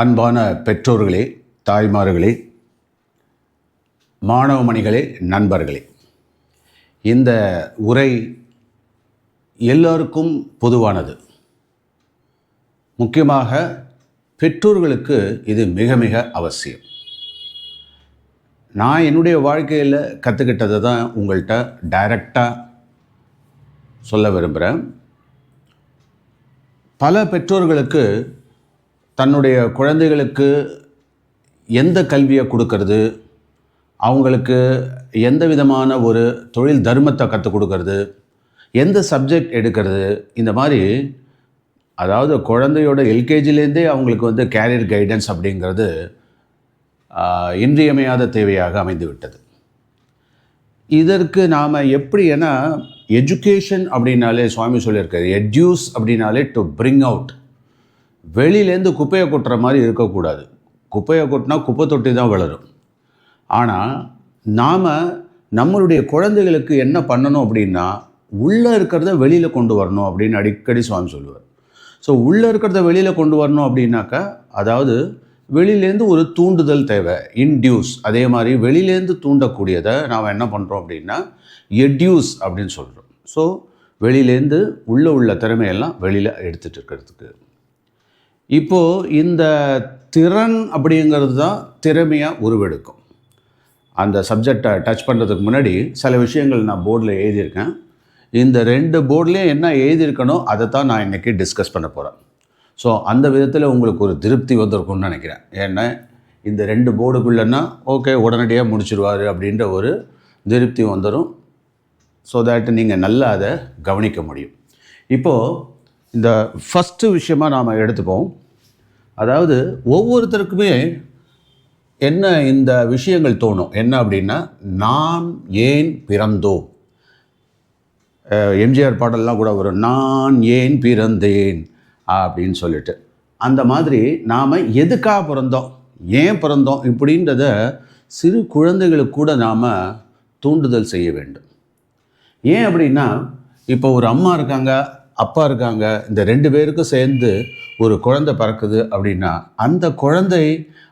அன்பான பெற்றோர்களே தாய்மார்களே மாணவமணிகளே நண்பர்களே இந்த உரை எல்லோருக்கும் பொதுவானது. முக்கியமாக பெற்றோர்களுக்கு இது மிக மிக அவசியம். நான் என்னுடைய வாழ்க்கையில் கற்றுக்கிட்டதை தான் உங்கள்கிட்ட டைரக்டாக சொல்ல விரும்புகிறேன் பல பெற்றோர்களுக்கு தன்னுடைய குழந்தைகளுக்கு எந்த கல்வியை கொடுக்கறது? அவங்களுக்கு எந்த விதமான ஒரு தொழில் தர்மத்தை கற்றுக் கொடுக்கறது? எந்த சப்ஜெக்ட் எடுக்கிறது? இந்த மாதிரி அதாவது குழந்தையோட எல்கேஜிலேருந்தே அவங்களுக்கு வந்து கேரியர் கைடன்ஸ் அப்படிங்கிறது இன்றியமையாத தேவையாக அமைந்து விட்டது இதற்கு நாம் எப்படி ஏன்னா எஜுகேஷன் அப்படின்னாலே சுவாமி சொல்லியிருக்காரு எட்யூஸ் அப்படின்னாலே டு பிரிங் அவுட் வெளியிலேருந்து குப்பையை கொட்டுற மாதிரி இருக்கக்கூடாது. குப்பையை கொட்டினா குப்பை தொட்டி தான் வளரும். ஆனால் நாம் நம்மளுடைய குழந்தைகளுக்கு என்ன பண்ணணும் அப்படின்னா உள்ளே இருக்கிறத வெளியில் கொண்டு வரணும் அப்படின்னு அடிக்கடி சுவாமி சொல்லுவார். ஸோ உள்ளே இருக்கிறத வெளியில் கொண்டு வரணும் அப்படின்னாக்கா அதாவது வெளியிலேருந்து ஒரு தூண்டுதல் தேவை இன்டியூஸ் அதே மாதிரி வெளியிலேருந்து தூண்டக்கூடியதை நாம் என்ன பண்ணுறோம் அப்படின்னா எட்யூஸ் அப்படின்னு சொல்கிறோம் ஸோ வெளியிலேருந்து உள்ளே உள்ள திறமையெல்லாம் வெளியில் எடுத்துகிட்டு இருக்கிறதுக்கு இப்போது இந்த திறன் அப்படிங்கிறது தான் திறமையாக உருவெடுக்கும். அந்த சப்ஜெக்டை டச் பண்ணுறதுக்கு முன்னாடி சில விஷயங்கள் நான் போர்டில் எழுதியிருக்கேன். இந்த ரெண்டு போர்ட்லேயும் என்ன எழுதியிருக்கணும் அதை தான் நான் இன்றைக்கி டிஸ்கஸ் பண்ண போகிறேன் ஸோ அந்த விதத்தில் உங்களுக்கு ஒரு திருப்தி வந்திருக்கும்னு நினைக்கிறேன். ஏன்னா இந்த ரெண்டு போர்டுக்குள்ளன்னா ஓகே உடனடியாக முடிச்சிருவார் அப்படின்ற ஒரு திருப்தி வந்துடும் ஸோ தேட் நீங்கள் நல்லா அதை கவனிக்க முடியும். இப்போது இந்த ஃபஸ்ட்டு விஷயமா நாம் எடுத்துப்போம். அதாவது ஒவ்வொருத்தருக்குமே என்ன இந்த விஷயங்கள் தோணும்? என்ன அப்படின்னா நாம் ஏன் பிறந்தோம்? எம்ஜிஆர் பாடல்லாம் கூட வரும். நான் ஏன் பிறந்தேன்? அப்படின்னு சொல்லிட்டு. அந்த மாதிரி நாம் எதுக்காக பிறந்தோம்? ஏன் பிறந்தோம்? இப்படின்றத சிறு குழந்தைகளுக்கு கூட நாம் தூண்டுதல் செய்ய வேண்டும். ஏன் அப்படின்னா இப்போ ஒரு அம்மா இருக்காங்க. அப்பா இருக்காங்க இந்த ரெண்டு பேருக்கும் சேர்ந்து ஒரு குழந்தை பிறக்குது அப்படின்னா அந்த குழந்தை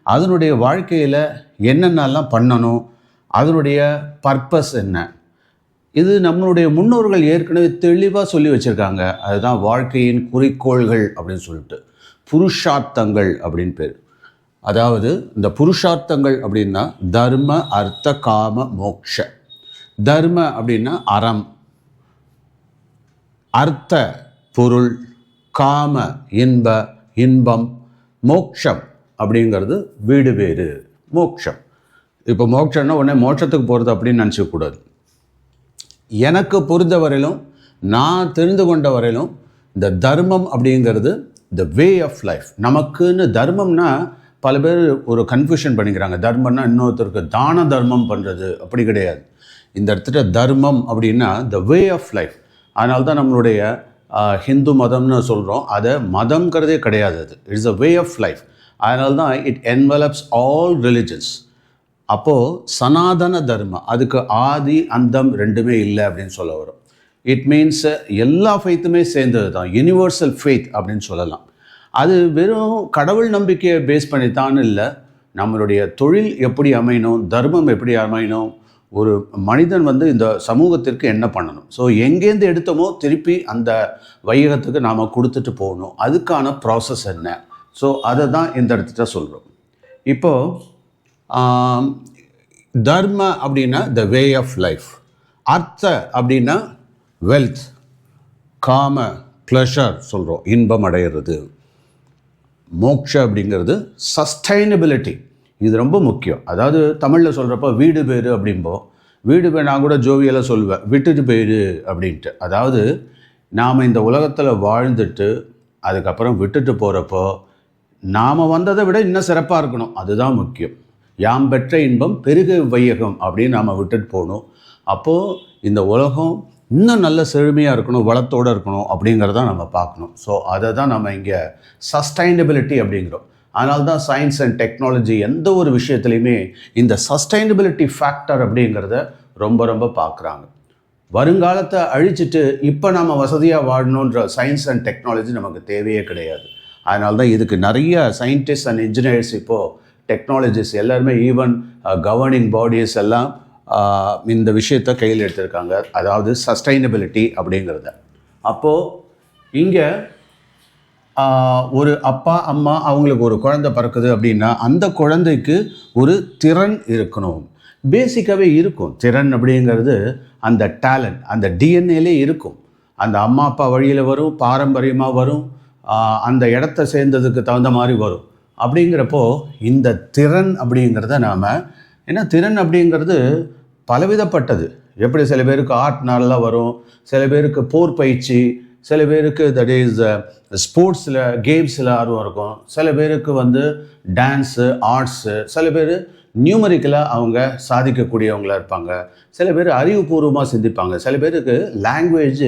அதனுடைய வாழ்க்கையில் என்னென்னலாம் பண்ணணும் அதனுடைய பர்பஸ் என்ன? இது நம்மளுடைய முன்னோர்கள் ஏற்கனவே தெளிவாக சொல்லி வச்சுருக்காங்க. அதுதான் வாழ்க்கையின் குறிக்கோள்கள் அப்படின்னு சொல்லிட்டு. புருஷார்த்தங்கள் அப்படின்னு பேர். அதாவது இந்த புருஷார்த்தங்கள் அப்படின்னா தர்ம அர்த்த காம மோக்ஷ. தர்ம அப்படின்னா அறம். அர்த்த பொருள் காம இன்ப இன்பம் மோக்ஷம் அப்படிங்கிறது வீடு வேறு மோக்ஷம். இப்போ மோட்சம்னா உடனே மோட்சத்துக்கு போகிறது அப்படின்னு நினச்சிக்கக்கூடாது எனக்கு புரிந்த வரையிலும் நான் தெரிந்து கொண்ட வரையிலும் இந்த தர்மம் அப்படிங்கிறது த வே ஆஃப் லைஃப் நமக்குன்னு தர்மம்னா பல பேர் ஒரு கன்ஃபியூஷன் பண்ணிக்கிறாங்க. தர்மம்னா இன்னொருத்தருக்கு தான தர்மம் பண்ணுறது அப்படி கிடையாது. இந்த இடத்துல தர்மம் அப்படின்னா த வே ஆஃப் லைஃப் அதனால தான் நம்மளுடைய ஹிந்து மதம்னு சொல்கிறோம் அதை மதம்ங்கிறதே கிடையாது அது. It's a way of life அதனால தான் இட் என்வலப்ஸ் ஆல் ரிலிஜன்ஸ் அப்போது சனாதன தர்மம் அதுக்கு ஆதி அந்தம் ரெண்டுமே இல்லை அப்படின்னு சொல்ல வரும். இட் மீன்ஸ் எல்லா ஃபெய்த்துமே சேர்ந்தது தான். யூனிவர்சல் ஃபெய்த் அப்படின்னு சொல்லலாம். அது வெறும் கடவுள் நம்பிக்கையை பேஸ் பண்ணித்தான் இல்லை. நம்மளுடைய தொழில் எப்படி அமையணும் தர்மம் எப்படி அமையணும் ஒரு மனிதன் வந்து இந்த சமூகத்திற்கு என்ன பண்ணணும்? ஸோ எங்கேருந்து எடுத்தோமோ திருப்பி அந்த வையகத்துக்கு நாம் கொடுத்துட்டு போகணும். அதுக்கான ப்ராசஸ் என்ன? ஸோ அதை தான் இந்த இடத்துல சொல்கிறோம் இப்போது தர்ம அப்படின்னா த வே ஆஃப் லைஃப் அர்த்த அப்படின்னா வெல்த் காம ப்ளஷர் சொல்கிறோம் இன்பம் அடையிறது. மோக்ஷ அப்படிங்கிறது சஸ்டைனபிலிட்டி இது ரொம்ப முக்கியம். அதாவது தமிழில் சொல்கிறப்ப வீடு பேர் அப்படிம்போ வீடு பேர் நான் கூட ஜோவியெல்லாம் சொல்லுவேன். விட்டுட்டு போயிடு அப்படின்ட்டு. அதாவது நாம் இந்த உலகத்தில் வாழ்ந்துட்டு அதுக்கப்புறம் விட்டுட்டு போகிறப்போ நாம் வந்ததை விட இன்னும் சிறப்பாக இருக்கணும். அதுதான் முக்கியம். யாம் பெற்ற இன்பம் பெருக வையகம் அப்படின்னு நாம் விட்டுட்டு போகணும். அப்போது இந்த உலகம் இன்னும் நல்ல செழுமையாக இருக்கணும் வளத்தோடு இருக்கணும் அப்படிங்கிறத நம்ம பார்க்கணும். ஸோ அதை தான் நம்ம இங்கே சஸ்டைனபிலிட்டி அப்படிங்கிறோம். அதனால தான் சயின்ஸ் அண்ட் டெக்னாலஜி எந்த ஒரு விஷயத்துலையுமே இந்த சஸ்டைனபிலிட்டி ஃபேக்டர் அப்படிங்கிறத ரொம்ப ரொம்ப பார்க்குறாங்க. வருங்காலத்தை அழிச்சிட்டு இப்போ நாம் வசதியாக வாழணுன்ற சயின்ஸ் அண்ட் டெக்னாலஜி நமக்கு தேவையே கிடையாது. அதனால தான் இதுக்கு நிறைய சயின்டிஸ்ட் அண்ட் இன்ஜினியர்ஸ் இப்போது டெக்னாலஜிஸ் எல்லாருமே ஈவன் கவர்னிங் பாடிஸ் எல்லாம் uh, இந்த விஷயத்த கையில் எடுத்திருக்காங்க. அதாவது சஸ்டைனபிலிட்டி அப்படிங்கிறத. அப்போது இங்கே ஒரு அப்பா அம்மா அவங்களுக்கு ஒரு குழந்தை பிறக்குது அப்படின்னா அந்த குழந்தைக்கு ஒரு திறன் இருக்கணும். பேசிக்காகவே இருக்கும். திறன் அப்படிங்கிறது அந்த டேலண்ட் அந்த டிஎன்ஏலே இருக்கும். அந்த அம்மா அப்பா வழியில் வரும் பாரம்பரியமாக வரும் அந்த இடத்த சேர்ந்ததுக்கு தகுந்த மாதிரி வரும். அப்படிங்கிறப்போ இந்த திறன் அப்படிங்கிறத நாம் ஏன்னா திறன் அப்படிங்கிறது பலவிதப்பட்டது. எப்படி சில பேருக்கு ஆர்ட்னால வரும் சில பேருக்கு போர் பயிற்சி சில பேருக்கு தட் இஸ் ஸ்போர்ட்ஸில் கேம்ஸில் ஆர்வம் இருக்கும். சில பேருக்கு வந்து டான்ஸு ஆர்ட்ஸு சில பேர் நியூமரிக்கலாக அவங்க சாதிக்கக்கூடியவங்களாக இருப்பாங்க. சில பேர் அறிவுபூர்வமாக சிந்திப்பாங்க. சில பேருக்கு லாங்குவேஜ்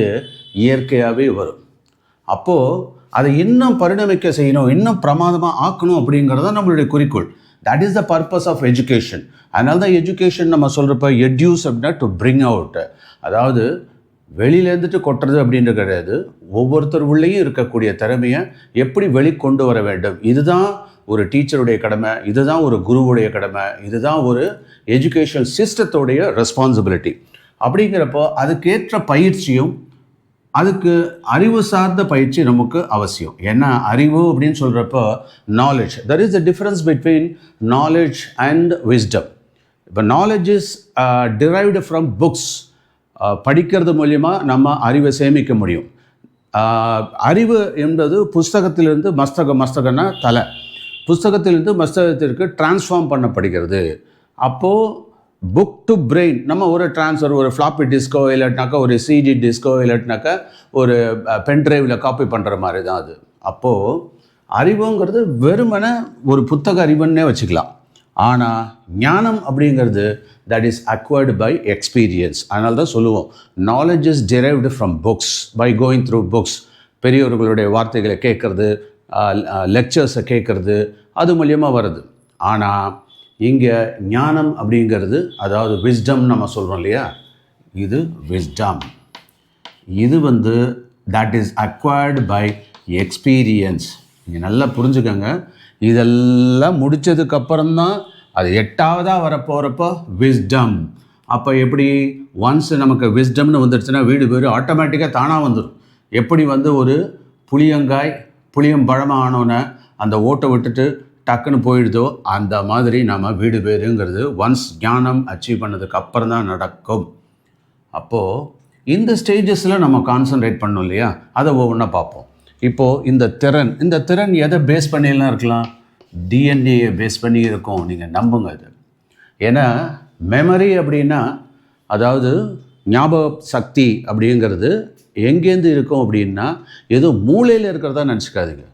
இயற்கையாகவே வரும். அப்போது அதை இன்னும் பரிணமிக்க செய்யணும் இன்னும் பிரமாதமாக ஆக்கணும் அப்படிங்கிறது தான் நம்மளுடைய குறிக்கோள். That is the purpose of education அதனால தான் எஜுகேஷன் நம்ம சொல்கிறப்ப எட்யூஸ் அப்படின்னா டு பிரிங் அவுட் அதாவது வெளியிலேருந்துட்டு கொட்டுறது அப்படின்றது கிடையாது. ஒவ்வொருத்தர் உள்ளேயும் இருக்கக்கூடிய திறமையை எப்படி வெளிக்கொண்டு வர வேண்டும்? இதுதான் ஒரு டீச்சருடைய கடமை இதுதான் ஒரு குருவுடைய கடமை இதுதான் ஒரு எஜுகேஷன் சிஸ்டத்தோடைய ரெஸ்பான்சிபிலிட்டி. அப்படிங்கிறப்போ அதுக்கேற்ற பயிற்சியும் அதுக்கு அறிவு சார்ந்த பயிற்சி நமக்கு அவசியம். ஏன்னா அறிவு அப்படின்னு சொல்கிறப்போ knowledge there is the difference between knowledge and wisdom இப்போ knowledge is derived from books படிக்கிறது மூலயமா நம்ம அறிவை சேமிக்க முடியும். அறிவு என்பது புஸ்தகத்திலிருந்து மஸ்தகம் மஸ்தகன்னா தலை. புஸ்தகத்திலிருந்து மஸ்தகத்திற்கு டிரான்ஸ்ஃபார்ம் பண்ணப்படுகிறது அப்போது புக் டு பிரெயின் நம்ம ஒரு ட்ரான்ஸ்ஃபர் ஒரு ஃப்ளாப்பி டிஸ்கோ இல்லாட்டினாக்கா ஒரு சிடி டிஸ்கோ இல்லாட்டினாக்கா ஒரு பென்ட்ரைவில் காப்பி பண்ணுற மாதிரி தான் அது. அப்போது அறிவுங்கிறது வெறுமனே ஒரு புத்தக அறிவுன்னே வச்சுக்கலாம். ஆனால் ஞானம் அப்படிங்கிறது that is acquired by experience அதனால தான் சொல்லுவோம் knowledge is derived from books by going through books பெரியவர்களுடைய வார்த்தைகளை கேட்குறது லெக்சர்ஸை கேட்குறது அது மூலியமாக வருது. ஆனால் இங்கே ஞானம் அப்படிங்கிறது அதாவது விஸ்டம் நம்ம சொல்கிறோம் இல்லையா? இது விஸ்டம் இது வந்து that is acquired by experience நீங்கள் நல்லா புரிஞ்சுக்கோங்க. இதெல்லாம் முடித்ததுக்கப்புறம் தான் அது எட்டாவதாக வரப்போகிறப்போ விஸ்டம் அப்போ எப்படி ஒன்ஸ் நமக்கு விஸ்டம்னு வந்துடுச்சுன்னா வீடு பேர் ஆட்டோமேட்டிக்காக தானாக வந்துடும் எப்படி வந்து ஒரு புளியங்காய் புளியம் பழமாக ஆனோன்னே அந்த ஓட்டை விட்டுட்டு டக்குன்னு போயிடுதோ அந்த மாதிரி நம்ம வீடு பேருங்கிறது ஒன்ஸ் ஞானம் அச்சீவ் பண்ணதுக்கு அப்புறம் தான் நடக்கும். அப்போது இந்த ஸ்டேஜஸில் நம்ம கான்சன்ட்ரேட் பண்ணோம் இல்லையா? அதை ஒவ்வொன்றா பார்ப்போம். இப்போது இந்த திறன் இந்த திறன் எதை பேஸ் பண்ணிலாம் இருக்கலாம்? டிஎன்ஏயை பேஸ் பண்ணி இருக்கும். நீங்கள் நம்புங்க அது ஏன்னா மெமரி அப்படின்னா அதாவது ஞாபக சக்தி அப்படிங்கிறது எங்கேருந்து இருக்கும் அப்படின்னா ஏதோ மூளையில் இருக்கிறதா நினச்சிக்காதீங்க.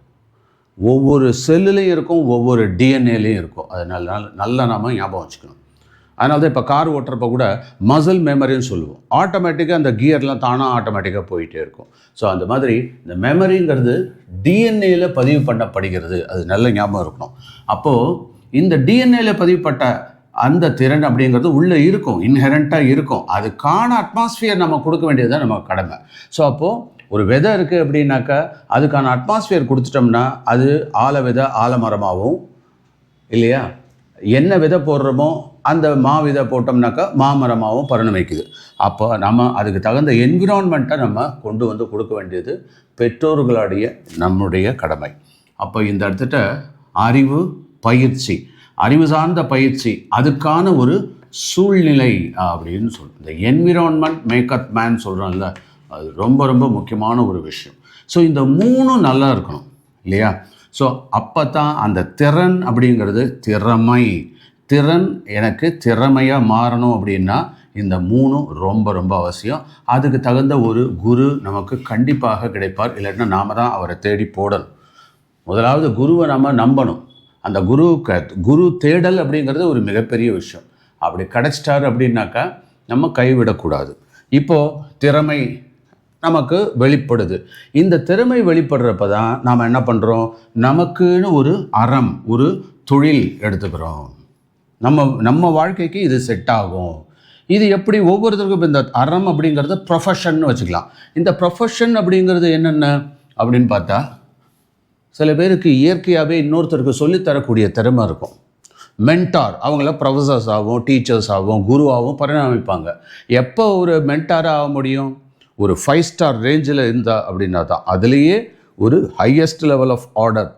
ஒவ்வொரு செல்லுலேயும் இருக்கும் ஒவ்வொரு டிஎன்ஏலையும் இருக்கும். அதனால நல்ல நல்லா நாம் ஞாபகம் வச்சுக்கணும். அதனால தான் இப்போ கார் ஓட்டுறப்ப கூட மசில் மெமரின்னு சொல்லுவோம். ஆட்டோமேட்டிக்காக அந்த கியர்லாம் தானாக ஆட்டோமேட்டிக்காக போயிட்டே இருக்கும். ஸோ அந்த மாதிரி இந்த மெமரிங்கிறது டிஎன்ஏயில் பதிவு பண்ணப்படுகிறது. அது நல்ல ஞாபகம் இருக்கணும். அப்போது இந்த டிஎன்ஏல பதிவுப்பட்ட அந்த திறன் அப்படிங்கிறது உள்ளே இருக்கும். இன்ஹெரண்ட்டாக இருக்கும். அதுக்கான அட்மாஸ்ஃபியர் நம்ம கொடுக்க வேண்டியது தான் நம்ம கடமை. ஸோ அப்போது ஒரு விதை இருக்குது அப்படின்னாக்கா அதுக்கான அட்மாஸ்ஃபியர் கொடுத்துட்டோம்னா அது ஆல விதை ஆலமரமாகவும் இல்லையா? என்ன விதை போடுறோமோ அந்த மா விதை போட்டோம்னாக்கா மாமரமாகவும் பரிணமிக்குது அப்போ நம்ம அதுக்கு தகுந்த என்விரான்மெண்ட்டை நம்ம கொண்டு வந்து கொடுக்க வேண்டியது பெற்றோர்களுடைய நம்முடைய கடமை. அப்போ இந்த இடத்துட்ட அறிவு பயிற்சி அறிவு சார்ந்த பயிற்சி அதுக்கான ஒரு சூழ்நிலை அப்படின்னு சொல்கிறோம் இந்த என்விரான்மெண்ட் மேக்கப் மேன் சொல்கிறோம்ல அது ரொம்ப ரொம்ப முக்கியமான ஒரு விஷயம். ஸோ இந்த மூணும் நல்லா இருக்கணும் இல்லையா? ஸோ அப்போ தான் அந்த திறன் அப்படிங்கிறது திறமை. திறன் எனக்கு திறமையாக மாறணும் அப்படின்னா இந்த மூணும் ரொம்ப ரொம்ப அவசியம். அதுக்கு தகுந்த ஒரு குரு நமக்கு கண்டிப்பாக கிடைப்பார். இல்லைன்னா நாம் தான் அவரை தேடி போடணும். முதலாவது குருவை நம்ம நம்பணும். அந்த குருவுக்கு குரு தேடல் அப்படிங்கிறது ஒரு மிகப்பெரிய விஷயம். அப்படி கிடச்சிட்டாரு அப்படின்னாக்கா நம்ம கைவிடக்கூடாது. இப்போது திறமை நமக்கு வெளிப்படுது. இந்த திறமை வெளிப்படுறப்ப தான் நாம் என்ன பண்ணுறோம் நமக்குன்னு ஒரு அறம் ஒரு தொழில் எடுத்துக்கிறோம். நம்ம நம்ம வாழ்க்கைக்கு இது செட் ஆகும். இது எப்படி ஒவ்வொருத்தருக்கும் இப்போ இந்த அறம் அப்படிங்கிறது ப்ரொஃபஷன்னு வச்சுக்கலாம். இந்த ப்ரொஃபஷன் அப்படிங்கிறது என்னென்ன? அப்படின்னு பார்த்தா சில பேருக்கு இயற்கையாகவே இன்னொருத்தருக்கு சொல்லித்தரக்கூடிய திறமை இருக்கும். மென்டார் அவங்கள ப்ரொஃபஸர்ஸ் ஆகும் டீச்சர்ஸ் ஆகும் குருவாகவும் பரிணாமிப்பாங்க. எப்போ ஒரு மென்டாராக ஆக முடியும்? ஒரு ஃபைவ் ஸ்டார் ரேஞ்சில் இருந்தா அப்படின்னா தான் அதுலேயே ஒரு highest level of order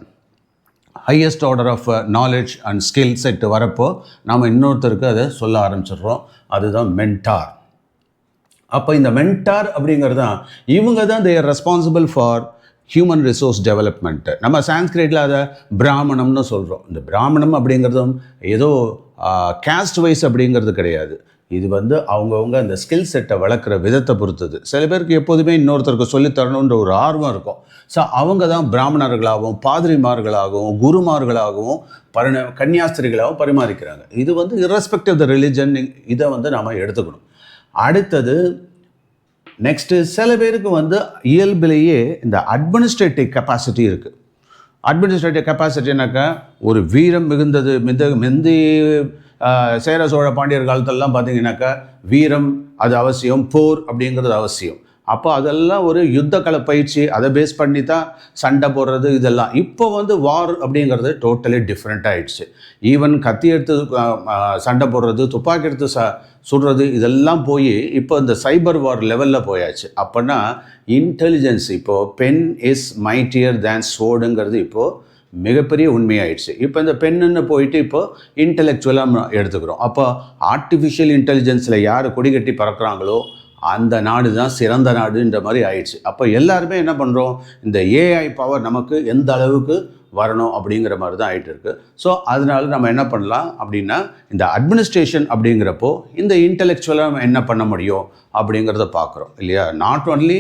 highest order of knowledge and skill set வரப்போ நாம் இன்னொருத்தருக்கு அதை சொல்ல ஆரம்பிச்சிடுறோம். அதுதான் மென்டார் அப்போ இந்த மென்டார் அப்படிங்கிறது தான் இவங்க தான் they're responsible for human resource development நம்ம சான்ஸ்கிரிட்டில் அதை பிராமணம்னு சொல்கிறோம் இந்த பிராமணம் அப்படிங்கிறதும் ஏதோ uh, கேஸ்ட் வைஸ் அப்படிங்கிறது கிடையாது. இது வந்து அவங்கவுங்க அந்த ஸ்கில் செட்டை வளர்க்குற விதத்தை பொறுத்தது. சில பேருக்கு எப்போதுமே இன்னொருத்தருக்கு சொல்லித்தரணுன்ற ஒரு ஆர்வம் இருக்கும். ஸோ அவங்க தான் பிராமணர்களாகவும் பாதிரிமார்களாகவும் குருமார்களாகவும் பரிண கன்னியாஸ்திரிகளாகவும் பரிமாறிக்கிறாங்க. இது வந்து irrespective த ரிலிஜன் இதை வந்து நாம் எடுத்துக்கணும். அடுத்தது நெக்ஸ்ட்டு சில பேருக்கு வந்து இயல்பிலேயே இந்த அட்மினிஸ்ட்ரேட்டிவ் கெப்பாசிட்டி இருக்குது அட்மினிஸ்ட்ரேட்டிவ் கெப்பாசிட்டினாக்கா ஒரு வீரம் மிகுந்தது மிந்த மிந்தி சேர சோழ பாண்டியர் காலத்திலலாம் பார்த்தீங்கன்னாக்கா வீரம் அது அவசியம் போர் அப்படிங்கிறது அவசியம். அப்போ அதெல்லாம் ஒரு யுத்த கலை பயிற்சி அதை பேஸ் பண்ணி தான் சண்டை போடுறது இதெல்லாம். இப்போ வந்து வார் அப்படிங்கிறது டோட்டலி டிஃப்ரெண்ட் ஆகிடுச்சு ஈவன் கத்தி எடுத்து சண்டை போடுறது துப்பாக்கி எடுத்து ச சுடுறது இதெல்லாம் போய் இப்போ இந்த சைபர் வார் லெவலில் போயாச்சு. அப்போனா இன்டெலிஜென்ஸ் இப்போது பென் இஸ் மைட்டியர் தேன் சோடுங்கிறது இப்போது மிகப்பெரிய உண்மையாயிடுச்சு. இப்போ இந்த பெண்ணுன்னு போயிட்டு இப்போ இன்டெலெக்சுவலாக எடுத்துக்கிறோம். அப்போ ஆர்டிஃபிஷியல் இன்டெலிஜென்ஸில் யார் கொடி கட்டி பறக்கிறாங்களோ அந்த நாடு தான் சிறந்த நாடுன்ற மாதிரி ஆயிடுச்சு. அப்போ எல்லாருமே என்ன பண்ணுறோம் இந்த ஏஐ பவர் நமக்கு எந்த அளவுக்கு வரணும் அப்படிங்கிற மாதிரி தான் ஆகிட்டு இருக்கு. ஸோ அதனால நம்ம என்ன பண்ணலாம் அப்படின்னா இந்த அட்மினிஸ்ட்ரேஷன் அப்படிங்கிறப்போ இந்த இன்டெலெக்சுவலாக நம்ம என்ன பண்ண முடியும் அப்படிங்கிறத பார்க்குறோம் இல்லையா? நாட் ஒன்லி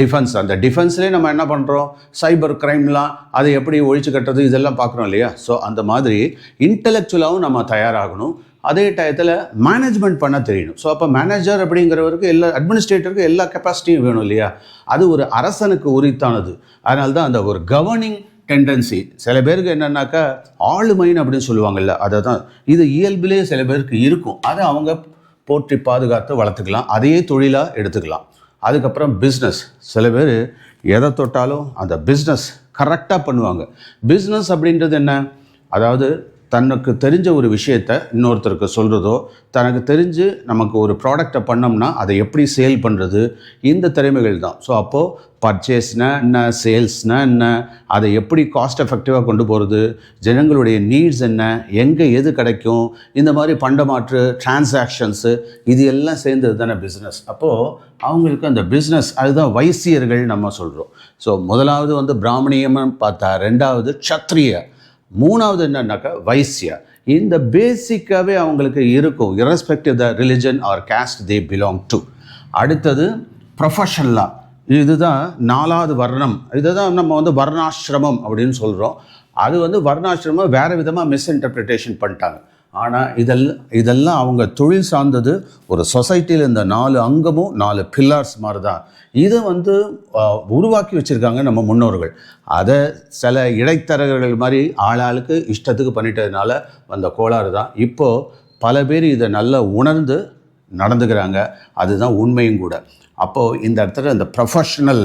டிஃபென்ஸ் அந்த டிஃபென்ஸ்லேயே நம்ம என்ன பண்ணுறோம் சைபர் க்ரைம்லாம் அதை எப்படி ஒழிச்சு கட்டுறது இதெல்லாம் பார்க்குறோம் இல்லையா? ஸோ அந்த மாதிரி இன்டெலெக்சுவலாகவும் நம்ம தயாராகணும். அதே டயத்தில் மேனேஜ்மெண்ட் பண்ண தெரியணும். ஸோ அப்போ மேனேஜர் அப்படிங்கிறவருக்கு எல்லா அட்மினிஸ்ட்ரேட்டருக்கு எல்லா கெப்பாசிட்டியும் வேணும் இல்லையா? அது ஒரு அரசனுக்கு உரித்தானது. அதனால தான் அந்த ஒரு கவர்னிங் டெண்டன்சி சில பேருக்கு என்னன்னாக்கா ஆளுமைன்னு அப்படின்னு சொல்லுவாங்கல்ல அதை தான் இது இயல்பிலே சில பேருக்கு இருக்கும். அதை அவங்க போற்றி பாதுகாத்து வளர்த்துக்கலாம். அதையே தொழிலாக எடுத்துக்கலாம். அதுக்கப்புறம் பிஸ்னஸ் சில பேர் எதை தொட்டாலும் அந்த பிஸ்னஸ் கரெக்டாக பண்ணுவாங்க. பிஸ்னஸ் அப்படின்றது என்ன? அதாவது தனக்கு தெரிஞ்ச ஒரு விஷயத்த இன்னொருத்தருக்கு சொல்கிறதோ தனக்கு தெரிஞ்சு நமக்கு ஒரு ப்ராடக்டை பண்ணோம்னா அதை எப்படி சேல் பண்ணுறது இந்த திறமைகள் தான். ஸோ அப்போது பர்ச்சேஸ்னா என்ன சேல்ஸ்னால் என்ன அதை எப்படி காஸ்ட் எஃபெக்டிவாக கொண்டு போகிறது ஜனங்களுடைய நீட்ஸ் என்ன? எங்கே எது கிடைக்கும்? இந்த மாதிரி பண்டமாற்று டிரான்சாக்ஷன்ஸு இது எல்லாம் சேர்ந்தது தானே பிஸ்னஸ் அப்போது அவங்களுக்கு அந்த பிஸ்னஸ் அதுதான் வைசியர்கள் நம்ம சொல்கிறோம் ஸோ முதலாவது வந்து பிராமணியம்னு பார்த்தா ரெண்டாவது க்ஷத்ரிய. மூணாவது என்னன்னாக்கா வைசியா. இந்த பேசிக்காகவே அவங்களுக்கு இருக்கும். Irrespective the religion or caste they belong to அடுத்தது ப்ரொஃபஷனலாக இதுதான் நாலாவது வர்ணம். இதுதான் நம்ம வந்து வர்ணாசிரமம் அப்படின்னு சொல்கிறோம் அது வந்து வர்ணாசிரமம் வேறு விதமாக மிஸ்இன்டர்பிரிட்டேஷன் பண்ணிட்டாங்க. ஆனால் இதெல்லாம் இதெல்லாம் அவங்க தொழில் சார்ந்தது ஒரு சொசைட்டியில் இந்த நாலு அங்கமும் நாலு பில்லர்ஸ் மாதிரி தான் இதை வந்து உருவாக்கி வச்சுருக்காங்க நம்ம முன்னோர்கள். அதை சில இடைத்தரகர்கள் மாதிரி ஆளாளுக்கு இஷ்டத்துக்கு பண்ணிட்டதுனால வந்த கோளாறு தான். இப்போது பல பேர் இதை நல்லா உணர்ந்து நடந்துக்கிறாங்க. அதுதான் உண்மையும் கூட. அப்போது இந்த இடத்துல இந்த ப்ரொஃபஷ்னல்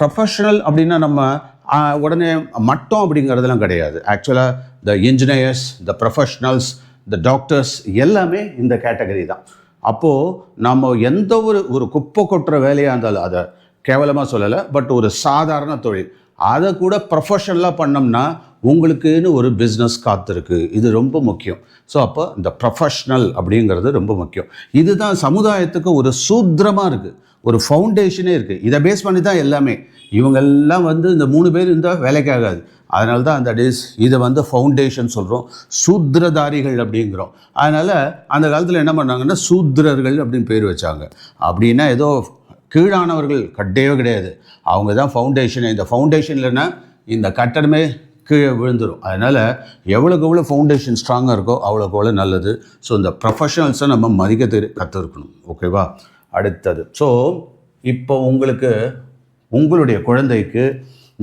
ப்ரொஃபஷ்னல் அப்படின்னா நம்ம உடனே மட்டும் அப்படிங்கிறதெல்லாம் கிடையாது. ஆக்சுவலாக த இன்ஜினியர்ஸ் த ப்ரொஃபஷ்னல்ஸ் இந்த டாக்டர்ஸ் எல்லாமே இந்த கேட்டகரி தான். அப்போது நம்ம எந்த ஒரு ஒரு குப்பை கொட்டுற வேலையாக இருந்தாலும் அதை கேவலமாக சொல்லலை பட் ஒரு சாதாரண தொழில். அதை கூட ப்ரொஃபஷனலாக பண்ணோம்னா உங்களுக்குன்னு ஒரு பிஸ்னஸ் காத்திருக்கு. இது ரொம்ப முக்கியம். ஸோ அப்போ இந்த ப்ரொஃபஷ்னல் அப்படிங்கிறது ரொம்ப முக்கியம். இதுதான் சமுதாயத்துக்கு ஒரு சூத்திரமாக இருக்குது ஒரு ஃபவுண்டேஷனே இருக்குது இதை பேஸ் பண்ணி தான் எல்லாமே. இவங்கெல்லாம் வந்து இந்த மூணு பேர் இருந்தால் வேலைக்கு ஆகாது. அதனால தான் அந்த டேஸ் இதை வந்து ஃபவுண்டேஷன் சொல்கிறோம் சூத்திரதாரிகள் அப்படிங்கிறோம். அதனால் அந்த காலத்தில் என்ன பண்ணாங்கன்னா சூத்திரர்கள் அப்படின்னு பேர் வச்சாங்க. அப்படின்னா ஏதோ கீழானவர்கள் கட்டவே கிடையாது. அவங்க தான் ஃபவுண்டேஷன் இந்த ஃபவுண்டேஷன் இல்லைன்னா இந்த கட்டடமே கீழே விழுந்துடும் அதனால் எவ்வளோக்கு எவ்வளோ ஃபவுண்டேஷன் ஸ்ட்ராங்காக இருக்கோ அவ்வளோக்கு அவ்வளோ நல்லது. ஸோ இந்த ப்ரொஃபஷனல்ஸை நம்ம மதிக்க தெரி கற்றுருக்கணும் ஓகேவா அடுத்தது. ஸோ இப்போ உங்களுக்கு உங்களுடைய குழந்தைக்கு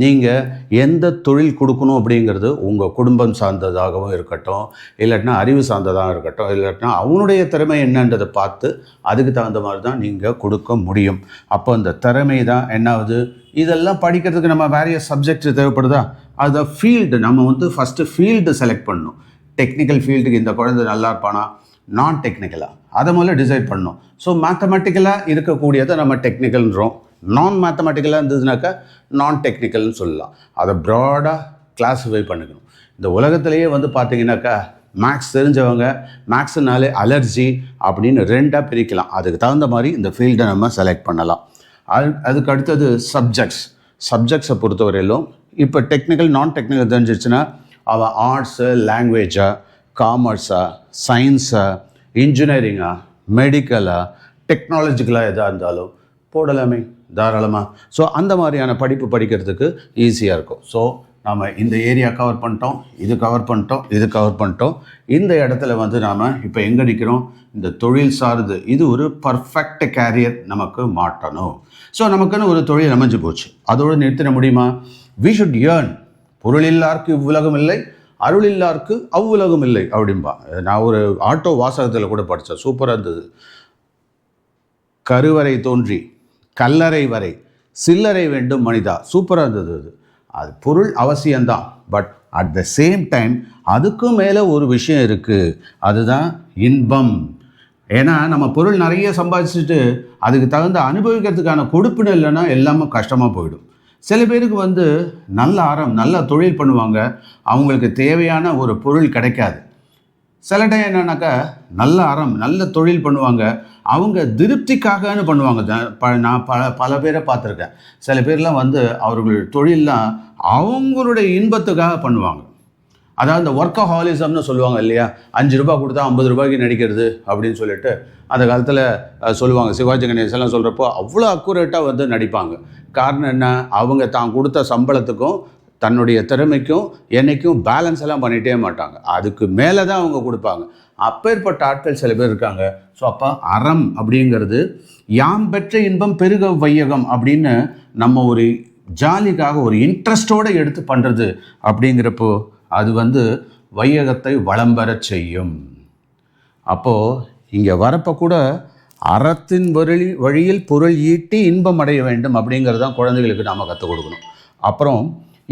நீங்கள் எந்த தொழில் கொடுக்கணும் அப்படிங்கிறது உங்கள் குடும்பம் சார்ந்ததாகவும் இருக்கட்டும் இல்லாட்டினா அறிவு சார்ந்ததாக இருக்கட்டும் இல்லாட்டினா அவனுடைய திறமை என்னன்றதை பார்த்து அதுக்கு தகுந்த மாதிரி தான் நீங்கள் கொடுக்க முடியும். அப்போ அந்த திறமை தான் என்னாவது? இதெல்லாம் படிக்கிறதுக்கு நம்ம வேறைய சப்ஜெக்ட் தேவைப்படுதா? அதை ஃபீல்டு நம்ம வந்து ஃபஸ்ட்டு ஃபீல்டு செலக்ட் பண்ணணும். டெக்னிக்கல் ஃபீல்டுக்கு இந்த குழந்தை நல்லா இருப்பானா? நான் டெக்னிக்கலாக அதை முதல்ல டிசைட் பண்ணணும். ஸோ மேத்தமெட்டிக்கலாக இருக்கக்கூடியதை நம்ம டெக்னிக்கல்ன்றோம் நான் மேத்தமெட்டிக்கலாக இருந்ததுனாக்கா நான் டெக்னிக்கல்னு சொல்லலாம். அதை ப்ராடாக கிளாஸிஃபை பண்ணிக்கணும். இந்த உலகத்திலேயே வந்து பார்த்தீங்கன்னாக்கா மேக்ஸ் தெரிஞ்சவங்க மேக்ஸுனாலே அலர்ஜி அப்படின்னு ரெண்டாக பிரிக்கலாம். அதுக்கு தகுந்த மாதிரி இந்த ஃபீல்டை நம்ம செலக்ட் பண்ணலாம். அது அதுக்கு அடுத்தது சப்ஜெக்ட்ஸ் சப்ஜெக்ட்ஸை பொறுத்தவரையிலும் இப்போ டெக்னிக்கல் நான் டெக்னிக்கல் தெரிஞ்சிருச்சுன்னா அவள் ஆர்ட்ஸு லாங்குவேஜா காமர்ஸா சயின்ஸா இன்ஜினியரிங்கா மெடிக்கலாக டெக்னாலஜிக்கலாக எதாக இருந்தாலும் போடலாமே தாராளமாக ஸோ அந்த மாதிரியான படிப்பு படிக்கிறதுக்கு ஈஸியாக இருக்கும். ஸோ நாம் இந்த ஏரியா கவர் பண்ணிட்டோம் இது கவர் பண்ணிட்டோம் இது கவர் பண்ணிட்டோம். இந்த இடத்துல வந்து நாம் இப்போ எங்கே நிற்கிறோம் இந்த தொழில் சார்ந்து. இது ஒரு பர்ஃபெக்ட் கேரியர் நமக்கு மாட்டணும். ஸோ நமக்குன்னு ஒரு தொழில் அமைஞ்சு போச்சு. அதோடு நிறுத்திட முடியுமா? வி ஷுட் ஏர்ன் பொருள் இல்லாருக்கு இவ்வுலகம் இல்லை. அருளில்லாருக்கு அவ்வுலகம் இல்லை அப்படிம்பா. நான் ஒரு ஆட்டோ வாசகத்தில் கூட படித்தேன் சூப்பராக இருந்தது. கருவறை தோன்றி கல்லறை வரை சில்லறை வேண்டும் மனிதா. சூப்பராக இருந்தது அது. அது பொருள் அவசியம்தான். But at the same time அதுக்கும் மேலே ஒரு விஷயம் இருக்குது அதுதான் இன்பம். ஏன்னா நம்ம பொருள் நிறைய சம்பாதிச்சுட்டு அதுக்கு தகுந்த அனுபவிக்கிறதுக்கான கொடுப்பினை இல்லைன்னா எல்லாமே கஷ்டமாக போயிடும். சில பேருக்கு வந்து நல்ல அறம் நல்ல தொழில் பண்ணுவாங்க. அவங்களுக்கு தேவையான ஒரு பொருள் கிடைக்காது. சில டைம் என்னன்னாக்கா நல்ல அறம் நல்ல தொழில் பண்ணுவாங்க. அவங்க திருப்திக்காகன்னு பண்ணுவாங்க. த- ப- நான் பல பல பேரை பார்த்துருக்கேன். சில பேர்லாம் வந்து அவர்கள் தொழிலெலாம் அவங்களுடைய இன்பத்துக்காக பண்ணுவாங்க. அதாவது இந்த ஒர்க் ஹாலிசம்னு சொல்லுவாங்க இல்லையா? அஞ்சு ரூபாய் கொடுத்தா ஐம்பது ரூபாய்க்கு நடிக்கிறது அப்படின்னு சொல்லிட்டு அந்த காலத்தில் சொல்லுவாங்க. சிவாஜி கணேசன்லாம் சொல்கிறப்போ அவ்வளோ அக்குரேட்டாக வந்து நடிப்பாங்க. காரணம் என்ன? அவங்க தான் கொடுத்த சம்பளத்துக்கும் தன்னுடைய திறமைக்கும் என்னைக்கும் பேலன்ஸ் எல்லாம் பண்ணிகிட்டே மாட்டாங்க. அதுக்கு மேலே தான் அவங்க கொடுப்பாங்க. அப்பேற்பட்ட ஆட்கள் சில பேர் இருக்காங்க. ஸோ அப்போ அறம் அப்படிங்கிறது யாம் பெற்ற இன்பம் பெருக வையகம் அப்படின்னு நம்ம ஒரு ஜாலிக்காக ஒரு இன்ட்ரெஸ்டோடு எடுத்து பண்ணுறது அப்படிங்கிறப்போ அது வந்து வையகத்தை வளம் பெறச் செய்யும். அப்போது இங்கே வரப்போ கூட அறத்தின் வழி வழியில் பொருள் ஈட்டி இன்பம் அடைய வேண்டும் அப்படிங்கிறது தான் குழந்தைகளுக்கு நாம் கற்றுக் கொடுக்கணும். அப்புறம்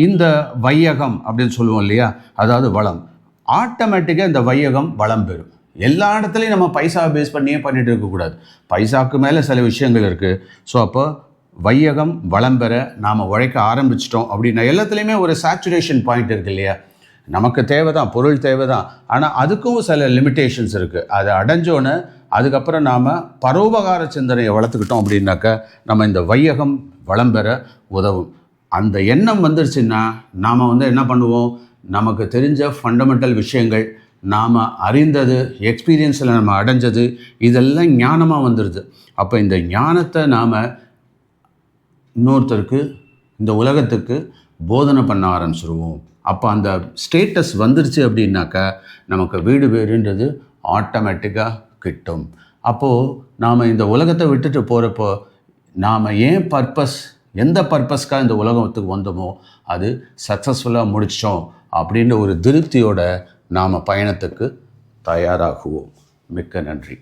இந்த வையகம் அப்படின்னு சொல்லுவோம் இல்லையா? அதாவது வளம். ஆட்டோமேட்டிக்காக இந்த வையகம் வளம் பெறும். எல்லா இடத்துலையும் நம்ம பைசா பேஸ் பண்ணியே பண்ணிட்டு இருக்கக்கூடாது பைசாவுக்கு மேலே சில விஷயங்கள் இருக்குது ஸோ அப்போ வையகம் வளம் பெற நாம் உழைக்க ஆரம்பிச்சிட்டோம் அப்படின்னா எல்லாத்துலேயுமே ஒரு சேச்சுரேஷன் பாயிண்ட் இருக்குது இல்லையா? நமக்கு தேவை தான் பொருள் தேவை தான் ஆனால் அதுக்கும் சில லிமிட்டேஷன்ஸ் இருக்குது அதை அடைஞ்சோன்னு அதுக்கப்புறம் நாம் பரோபகார சிந்தனையை வளர்த்துக்கிட்டோம் அப்படின்னாக்க நம்ம இந்த வையகம் வளம் பெற உதவும். அந்த எண்ணம் வந்துருச்சுன்னா நாம் வந்து என்ன பண்ணுவோம்? நமக்கு தெரிஞ்ச ஃபண்டமெண்டல் விஷயங்கள் நாம் அறிந்தது எக்ஸ்பீரியன்ஸில் நம்ம அடைஞ்சது இதெல்லாம் ஞானமாக வந்துடுது அப்போ இந்த ஞானத்தை நாம் இன்னொருத்தருக்கு இந்த உலகத்துக்கு போதனை பண்ண ஆரம்பிச்சிருவோம். அப்போ அந்த ஸ்டேட்டஸ் வந்துருச்சு அப்படின்னாக்கா நமக்கு வீடு வீடுன்றது ஆட்டோமேட்டிக்காக கிட்டும். அப்போது நாம் இந்த உலகத்தை விட்டுட்டு போகிறப்போ நாம் ஏன் பர்பஸ் எந்த பர்பஸ்க்காக இந்த உலகத்துக்கு வந்தோமோ அது சக்ஸஸ்ஃபுல்லாக முடித்தோம் அப்படின்ற ஒரு திருப்தியோட நாம் பயணத்துக்கு தயாராகுவோம். மிக்க நன்றி.